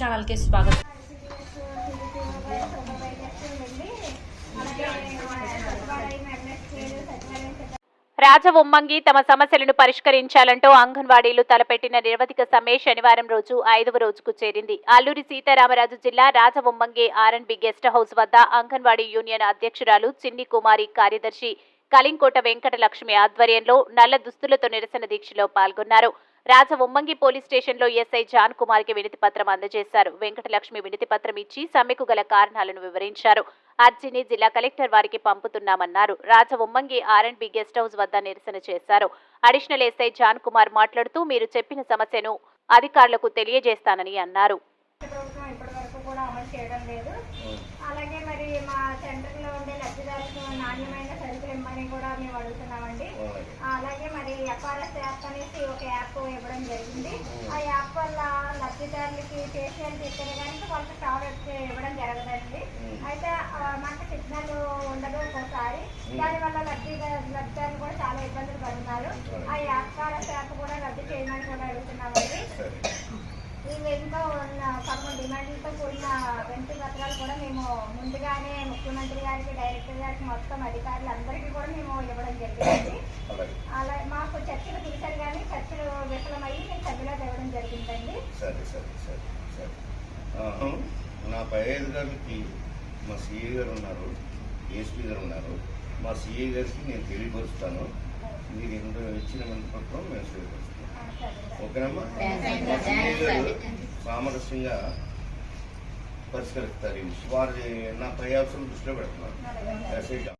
News ఛానల్కి స్వాగతం. రాజవొమ్మంగి తమ సమస్యలను పరిష్కరించాలంటూ అంగన్వాడీలు తలపెట్టిన నిరవధిక సమ్మె శనివారం రోజు ఐదవ రోజుకు చేరింది. అల్లూరి సీతారామరాజు జిల్లా రాజవొమ్మంగి ఆర్ఎన్బి గెస్ట్ హౌస్ వద్ద అంగన్వాడీ యూనియన్ అధ్యక్షురాలు చిన్ని కుమారి కార్యదర్శి కలింకోట వెంకటలక్ష్మి ఆధ్వర్యంలో నల్ల దుస్తులతో నిరసన దీక్షలో పాల్గొన్నారు. రాజవొమ్మంగి పోలీస్ స్టేషన్లో ఎస్ఐ జాన్ కుమార్కి వినతి పత్రం అందజేశారు. వెంకటలక్ష్మి వినతి పత్రం ఇచ్చి సమ్మెకు గల కారణాలను వివరించారు. అర్జీని జిల్లా కలెక్టర్ వారికి పంపుతున్నామన్నారు. రాజవొమ్మంగి ఆర్ఎండ్బి గెస్ట్ హౌస్ వద్ద నిరసన చేశారు. అడిషనల్ ఎస్ఐ జాన్ కుమార్ మాట్లాడుతూ మీరు చెప్పిన సమస్యను అధికారులకు తెలియజేస్తానని అన్నారు. కూడా అమలు చేయడం లేదు. అలాగే మరి మా సెంటర్లో ఉండే లబ్ధిదారులకు నాణ్యమైన సరుకులు ఇమ్మని కూడా మేము అడుగుతున్నామండి. అలాగే మరి ఎఫ్ఆర్ఎస్ యాప్ అనేసి ఒక యాప్ ఇవ్వడం జరిగింది. ఆ యాప్ వల్ల లబ్ధిదారులకి ఫేషియల్ తీసుకెళ్ళడానికి వాళ్ళకి ప్రోడక్ట్ ఇవ్వడం జరగదండి. అయితే మనకి సిగ్నల్ ఉండదు ఒక్కోసారి. దానివల్ల లబ్ధిదారు లబ్ధిదారులు కూడా చాలా ఇబ్బందులు పడుతున్నారు. ఆ ఎఫ్ఆర్ఎస్ యాప్ కూడా రద్దు చేయమని కూడా అడుగుతున్నామండి. ఇంకా ఉన్న డిమాండ్లతో కూడిన వినతి పత్రాలు కూడా మేము ముందుగానే ముఖ్యమంత్రి గారికి డైరెక్టర్ గారికి మొత్తం అధికారులందరికీ కూడా మేము ఇవ్వడం జరిగింది. అలా మాకు చర్చలు పిలిచారు కానీ చర్చలు విఫలమయ్యి మేము సభ్యులో ఇవ్వడం జరిగిందండి. సరే సరే సరే సరే. ఆహా. నా పై అధికారులకి మా సిఏ గారు ఉన్నారు ఏఎస్పీ గారు ఉన్నారు. మా సిఏ గారికి నేను తెలియపరుస్తాను. మీరు ఇంత ఇచ్చిన మంది పత్రం మేము స్వీకరిస్తాం. ఆ, సరే సరే. ఓకేనమ్మా? గారు సామరస్యంగా పరిష్కరిస్తారు. వారి నా పై అవసరం దృష్టిలో పెడుతున్నారు.